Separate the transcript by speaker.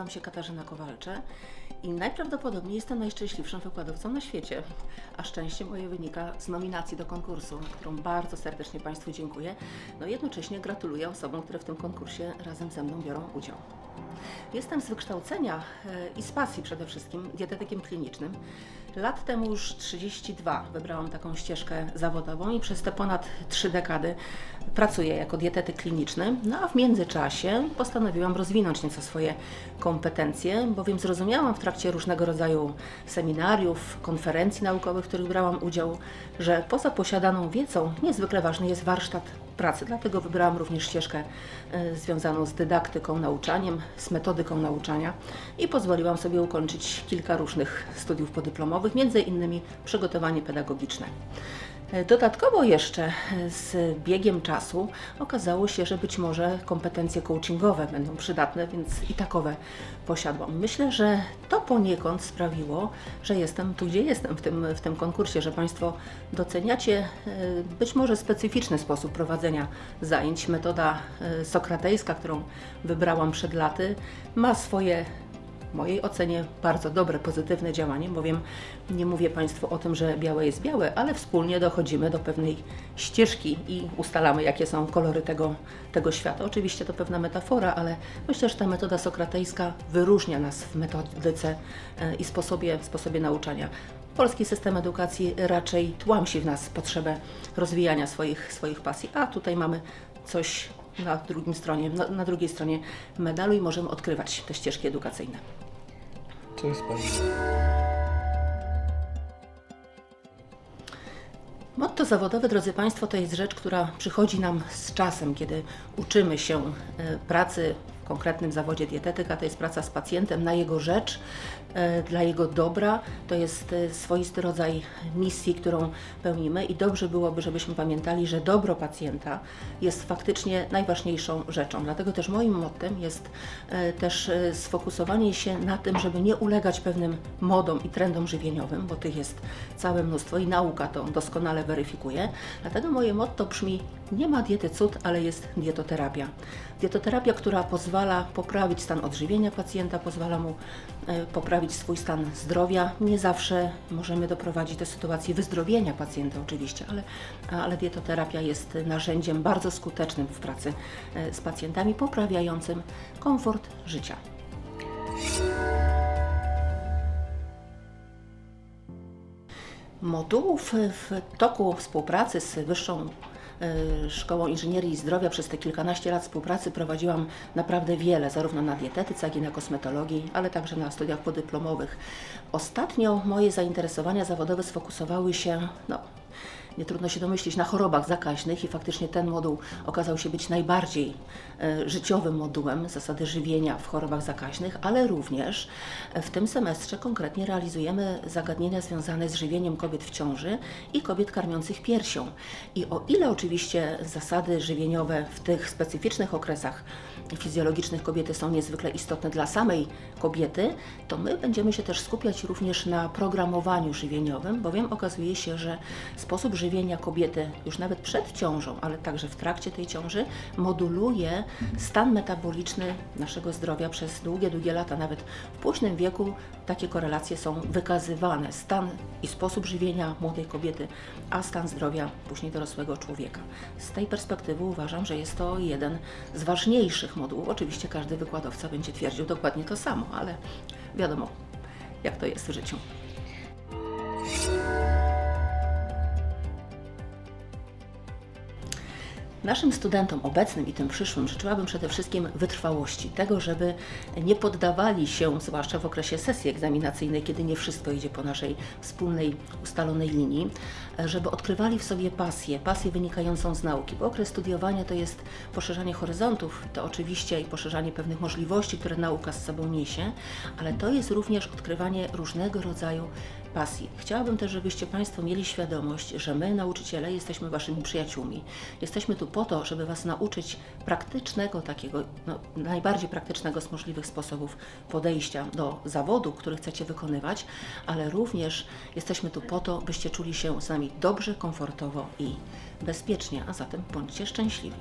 Speaker 1: Nazywam się Katarzyna Kowalcze i najprawdopodobniej jestem najszczęśliwszym wykładowcą na świecie. A szczęście moje wynika z nominacji do konkursu, którą bardzo serdecznie Państwu dziękuję. No i jednocześnie gratuluję osobom, które w tym konkursie razem ze mną biorą udział. Jestem z wykształcenia e, i z pasji przede wszystkim dietetykiem klinicznym. Lat temu już 32 wybrałam taką ścieżkę zawodową i przez te ponad trzy dekady pracuję jako dietetyk kliniczny. No a w międzyczasie postanowiłam rozwinąć nieco swoje kompetencje, bowiem zrozumiałam w trakcie różnego rodzaju seminariów, konferencji naukowych, w których brałam udział, że poza posiadaną wiedzą niezwykle ważny jest warsztat pracy. Dlatego wybrałam również ścieżkę e, związaną z dydaktyką, nauczaniem, z metodyką nauczania i pozwoliłam sobie ukończyć kilka różnych studiów podyplomowych, między innymi przygotowanie pedagogiczne. Dodatkowo jeszcze z biegiem czasu okazało się, że być może kompetencje coachingowe będą przydatne, więc i takowe posiadłam. Myślę, że to poniekąd sprawiło, że jestem tu, gdzie jestem w tym, w tym konkursie, że Państwo doceniacie e, być może specyficzny sposób prowadzenia zajęć. Metoda e, sokratejska, którą wybrałam przed laty, ma swoje w mojej ocenie bardzo dobre, pozytywne działanie, bowiem nie mówię Państwu o tym, że białe jest białe, ale wspólnie dochodzimy do pewnej ścieżki i ustalamy, jakie są kolory tego, tego świata. Oczywiście to pewna metafora, ale myślę, że ta metoda sokratejska wyróżnia nas w metodyce e, i sposobie, sposobie nauczania. Polski system edukacji raczej tłamsi w nas potrzebę rozwijania swoich, swoich pasji, a tutaj mamy coś na, drugim stronie, na, na drugiej stronie medalu i możemy odkrywać te ścieżki edukacyjne.
Speaker 2: Co jest Pani?
Speaker 1: Motto zawodowe, drodzy Państwo, to jest rzecz, która przychodzi nam z czasem, kiedy uczymy się e, pracy konkretnym zawodzie dietetyka. To jest praca z pacjentem na jego rzecz, e, dla jego dobra. To jest e, swoisty rodzaj misji, którą pełnimy i dobrze byłoby, żebyśmy pamiętali, że dobro pacjenta jest faktycznie najważniejszą rzeczą. Dlatego też moim mottem jest e, też sfokusowanie się na tym, żeby nie ulegać pewnym modom i trendom żywieniowym, bo tych jest całe mnóstwo i nauka to doskonale weryfikuje. Dlatego moje motto brzmi: nie ma diety cud, ale jest dietoterapia. Dietoterapia, która pozwala poprawić stan odżywienia pacjenta, pozwala mu e, poprawić swój stan zdrowia. Nie zawsze możemy doprowadzić do sytuacji wyzdrowienia pacjenta oczywiście, ale, ale dietoterapia jest narzędziem bardzo skutecznym w pracy e, z pacjentami, poprawiającym komfort życia. Modułów w toku współpracy z Wyższą Szkołą Inżynierii i Zdrowia przez te kilkanaście lat współpracy prowadziłam naprawdę wiele, zarówno na dietetyce, jak i na kosmetologii, ale także na studiach podyplomowych. Ostatnio moje zainteresowania zawodowe sfokusowały się, no, nie trudno się domyślić, na chorobach zakaźnych i faktycznie ten moduł okazał się być najbardziej e, życiowym modułem zasady żywienia w chorobach zakaźnych, ale również e, w tym semestrze konkretnie realizujemy zagadnienia związane z żywieniem kobiet w ciąży i kobiet karmiących piersią. I o ile oczywiście zasady żywieniowe w tych specyficznych okresach fizjologicznych kobiety są niezwykle istotne dla samej kobiety, to my będziemy się też skupiać również na programowaniu żywieniowym, bowiem okazuje się, że sposób żywienia kobiety już nawet przed ciążą, ale także w trakcie tej ciąży moduluje stan metaboliczny naszego zdrowia przez długie, długie lata. Nawet w późnym wieku takie korelacje są wykazywane. Stan i sposób żywienia młodej kobiety, a stan zdrowia później dorosłego człowieka. Z tej perspektywy uważam, że jest to jeden z ważniejszych modułów. Oczywiście każdy wykładowca będzie twierdził dokładnie to samo, ale wiadomo, jak to jest w życiu. Naszym studentom obecnym i tym przyszłym życzyłabym przede wszystkim wytrwałości, tego, żeby nie poddawali się, zwłaszcza w okresie sesji egzaminacyjnej, kiedy nie wszystko idzie po naszej wspólnej, ustalonej linii, żeby odkrywali w sobie pasję, pasję wynikającą z nauki, bo okres studiowania to jest poszerzanie horyzontów, to oczywiście i poszerzanie pewnych możliwości, które nauka z sobą niesie, ale to jest również odkrywanie różnego rodzaju pasji. Chciałabym też, żebyście Państwo mieli świadomość, że my, nauczyciele, jesteśmy Waszymi przyjaciółmi. Jesteśmy tu po to, żeby Was nauczyć praktycznego, takiego no, najbardziej praktycznego z możliwych sposobów podejścia do zawodu, który chcecie wykonywać, ale również jesteśmy tu po to, byście czuli się z nami dobrze, komfortowo i bezpiecznie, a zatem bądźcie szczęśliwi.